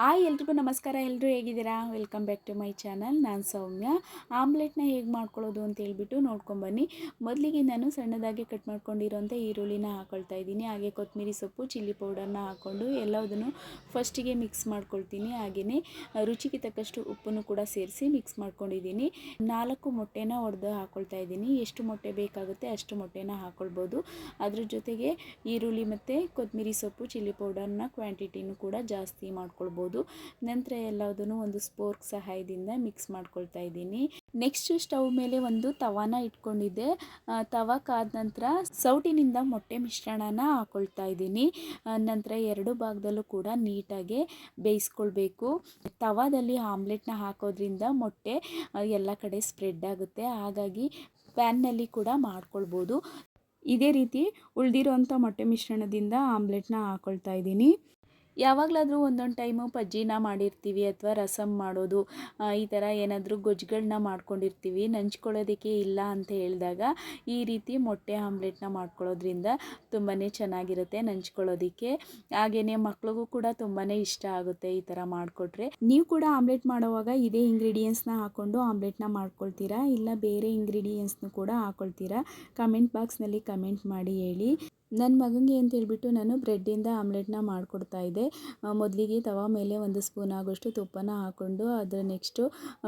Hi ಎಲ್ರಿಗೂ ನಮಸ್ಕಾರ. ಎಲ್ಲರೂ ಹೇಗಿದ್ದೀರಾ? Welcome back to my channel ನಾನು ಸೌಮ್ಯ. ಆಮ್ಲೆಟ್ನ ಹೇಗೆ ಮಾಡ್ಕೊಳ್ಳೋದು ಅಂತ ಹೇಳ್ಬಿಟ್ಟು ನೋಡ್ಕೊಂಬನ್ನಿ ಮೊದಲಿಗೆ ನಾನು ಸಣ್ಣದಾಗಿ ಕಟ್ ಮಾಡ್ಕೊಂಡಿರೋಂಥ ಈರುಳ್ಳಿನ ಹಾಕೊಳ್ತಾ ಇದ್ದೀನಿ. ಹಾಗೆ ಕೊತ್ತಂಬರಿ ಸೊಪ್ಪು, ಚಿಲ್ಲಿ ಪೌಡರ್ನ ಹಾಕ್ಕೊಂಡು ಎಲ್ಲದನ್ನು ಫಸ್ಟಿಗೆ ಮಿಕ್ಸ್ ಮಾಡ್ಕೊಳ್ತೀನಿ. ಹಾಗೆಯೇ ರುಚಿಗೆ ತಕ್ಕಷ್ಟು ಉಪ್ಪನ್ನು ಕೂಡ ಸೇರಿಸಿ ಮಿಕ್ಸ್ ಮಾಡ್ಕೊಂಡಿದ್ದೀನಿ. ನಾಲ್ಕು ಮೊಟ್ಟೆನ ಒಡೆದು ಹಾಕ್ಕೊಳ್ತಾ ಇದ್ದೀನಿ. ಎಷ್ಟು ಮೊಟ್ಟೆ ಬೇಕಾಗುತ್ತೆ ಅಷ್ಟು ಮೊಟ್ಟೆನ ಹಾಕ್ಕೊಳ್ಬೋದು ಅದ್ರ ಜೊತೆಗೆ ಈರುಳ್ಳಿ ಮತ್ತು ಕೊತ್ತಂಬರಿ ಸೊಪ್ಪು, ಚಿಲ್ಲಿ ಪೌಡರ್ನ ಕ್ವಾಂಟಿಟಿನೂ ಕೂಡ ಜಾಸ್ತಿ ಮಾಡ್ಕೊಳ್ಬೋದು. ನಂತರ ಎಲ್ಲದನ್ನು ಒಂದು ಸ್ಪೋರ್ಕ್ ಸಹಾಯದಿಂದ ಮಿಕ್ಸ್ ಮಾಡ್ಕೊಳ್ತಾ ಇದ್ದೀನಿ. ನೆಕ್ಸ್ಟ್ ಸ್ಟವ್ ಮೇಲೆ ಒಂದು ತವಾನ ಇಟ್ಕೊಂಡಿದ್ದೆ. ತವಾ ಕಾದ ನಂತರ ಸೌಟಿನಿಂದ ಮೊಟ್ಟೆ ಮಿಶ್ರಣನ ಹಾಕೊಳ್ತಾ ಇದ್ದೀನಿ. ನಂತರ ಎರಡು ಭಾಗದಲ್ಲೂ ಕೂಡ ನೀಟಾಗಿ ಬೇಯಿಸ್ಕೊಳ್ಬೇಕು. ತವಾದಲ್ಲಿ ಆಮ್ಲೆಟ್ನ ಹಾಕೋದ್ರಿಂದ ಮೊಟ್ಟೆ ಎಲ್ಲ ಕಡೆ ಸ್ಪ್ರೆಡ್ ಆಗುತ್ತೆ. ಹಾಗಾಗಿ ಪ್ಯಾನ್ನಲ್ಲಿ ಕೂಡ ಮಾಡ್ಕೊಳ್ಬೋದು. ಇದೇ ರೀತಿ ಉಳಿದಿರೋಂಥ ಮೊಟ್ಟೆ ಮಿಶ್ರಣದಿಂದ ಆಮ್ಲೆಟ್ನ ಹಾಕೊಳ್ತಾ ಇದ್ದೀನಿ. ಯಾವಾಗಲಾದರೂ ಒಂದೊಂದು ಟೈಮು ಪಜ್ಜಿನ ಮಾಡಿರ್ತೀವಿ ಅಥವಾ ರಸಮ್ ಮಾಡೋದು ಈ ಥರ ಏನಾದರೂ ಗೊಜ್ಜುಗಳನ್ನ ಮಾಡ್ಕೊಂಡಿರ್ತೀವಿ, ನಂಚ್ಕೊಳ್ಳೋದಕ್ಕೆ ಇಲ್ಲ ಅಂತ ಹೇಳಿದಾಗ ಈ ರೀತಿ ಮೊಟ್ಟೆ ಆಮ್ಲೆಟ್ನ ಮಾಡ್ಕೊಳ್ಳೋದ್ರಿಂದ ತುಂಬಾ ಚೆನ್ನಾಗಿರುತ್ತೆ ನಂಚ್ಕೊಳ್ಳೋದಕ್ಕೆ. ಹಾಗೆಯೇ ಮಕ್ಳಿಗೂ ಕೂಡ ತುಂಬಾ ಇಷ್ಟ ಆಗುತ್ತೆ ಈ ಥರ ಮಾಡಿಕೊಟ್ರೆ. ನೀವು ಕೂಡ ಆಮ್ಲೆಟ್ ಮಾಡುವಾಗ ಇದೇ ಇಂಗ್ರೀಡಿಯೆಂಟ್ಸ್ನ ಹಾಕ್ಕೊಂಡು ಆಮ್ಲೆಟ್ನ ಮಾಡ್ಕೊಳ್ತೀರಾ? ಇಲ್ಲ ಬೇರೆ ಇಂಗ್ರೀಡಿಯೆಂಟ್ಸ್ನು ಕೂಡ ಹಾಕ್ಕೊಳ್ತೀರಾ ಕಮೆಂಟ್ ಬಾಕ್ಸ್ನಲ್ಲಿ ಕಮೆಂಟ್ ಮಾಡಿ ಹೇಳಿ. ನನ್ನ ಮಗನಿಗೆ ಅಂತ ಹೇಳ್ಬಿಟ್ಟು ನಾನು ಬ್ರೆಡ್ಡಿಂದ ಆಮ್ಲೆಟ್ನ ಮಾಡಿಕೊಡ್ತಾ ಇದ್ದೆ. ಮೊದಲಿಗೆ ತವ ಮೇಲೆ ಒಂದು ಸ್ಪೂನ್ ಆಗೋಷ್ಟು ತುಪ್ಪನ ಹಾಕ್ಕೊಂಡು ಅದರ ನೆಕ್ಸ್ಟು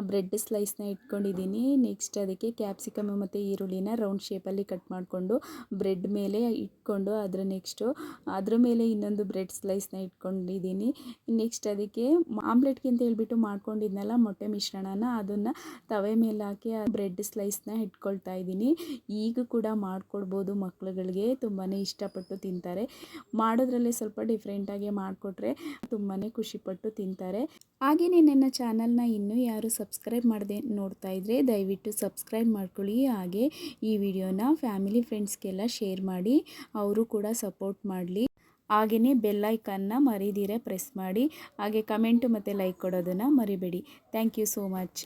ಬ್ರೆಡ್ ಸ್ಲೈಸ್ನ ಇಟ್ಕೊಂಡಿದ್ದೀನಿ. ನೆಕ್ಸ್ಟ್ ಅದಕ್ಕೆ ಕ್ಯಾಪ್ಸಿಕಮ್ ಮತ್ತು ಈರುಳ್ಳಿನ ರೌಂಡ್ ಶೇಪಲ್ಲಿ ಕಟ್ ಮಾಡಿಕೊಂಡು ಬ್ರೆಡ್ ಮೇಲೆ ಇಟ್ಕೊಂಡು ಅದರ ನೆಕ್ಸ್ಟು ಅದ್ರ ಮೇಲೆ ಇನ್ನೊಂದು ಬ್ರೆಡ್ ಸ್ಲೈಸ್ನ ಇಟ್ಕೊಂಡಿದ್ದೀನಿ. ನೆಕ್ಸ್ಟ್ ಅದಕ್ಕೆ ಆಮ್ಲೆಟ್ಗೆ ಅಂತ ಹೇಳ್ಬಿಟ್ಟು ಮಾಡ್ಕೊಂಡಿದ್ನಲ್ಲ ಮೊಟ್ಟೆ ಮಿಶ್ರಣನ ಅದನ್ನು ತವೆ ಮೇಲೆ ಹಾಕಿ ಬ್ರೆಡ್ ಸ್ಲೈಸ್ನ ಇಟ್ಕೊಳ್ತಾ ಇದ್ದೀನಿ. ಈಗ ಕೂಡ ಮಾಡಿಕೊಡ್ಬೋದು ಮಕ್ಳುಗಳಿಗೆ. ತುಂಬಾ ಇಷ್ಟಪಟ್ಟು ತಿಂತಾರೆ. ಮಾಡೋದ್ರಲ್ಲೇ ಸ್ವಲ್ಪ ಡಿಫ್ರೆಂಟಾಗಿ ಮಾಡಿಕೊಟ್ರೆ ತುಂಬಾ ಖುಷಿಪಟ್ಟು ತಿಂತಾರೆ. ಹಾಗೆಯೇ ನನ್ನ ಚಾನಲ್ನ ಇನ್ನೂ ಯಾರು ಸಬ್ಸ್ಕ್ರೈಬ್ ಮಾಡದೆ ನೋಡ್ತಾ ಇದ್ದರೆ ದಯವಿಟ್ಟು ಸಬ್ಸ್ಕ್ರೈಬ್ ಮಾಡ್ಕೊಳ್ಳಿ. ಹಾಗೆ ಈ ವಿಡಿಯೋನ ಫ್ಯಾಮಿಲಿ ಫ್ರೆಂಡ್ಸ್ಗೆಲ್ಲ ಶೇರ್ ಮಾಡಿ, ಅವರು ಕೂಡ ಸಪೋರ್ಟ್ ಮಾಡಲಿ. ಹಾಗೆಯೇ ಬೆಲ್ಲೈಕನ್ನ ಮರಿದಿರೆ ಪ್ರೆಸ್ ಮಾಡಿ. ಹಾಗೆ ಕಮೆಂಟು ಮತ್ತು ಲೈಕ್ ಕೊಡೋದನ್ನು ಮರಿಬೇಡಿ. Thank you so much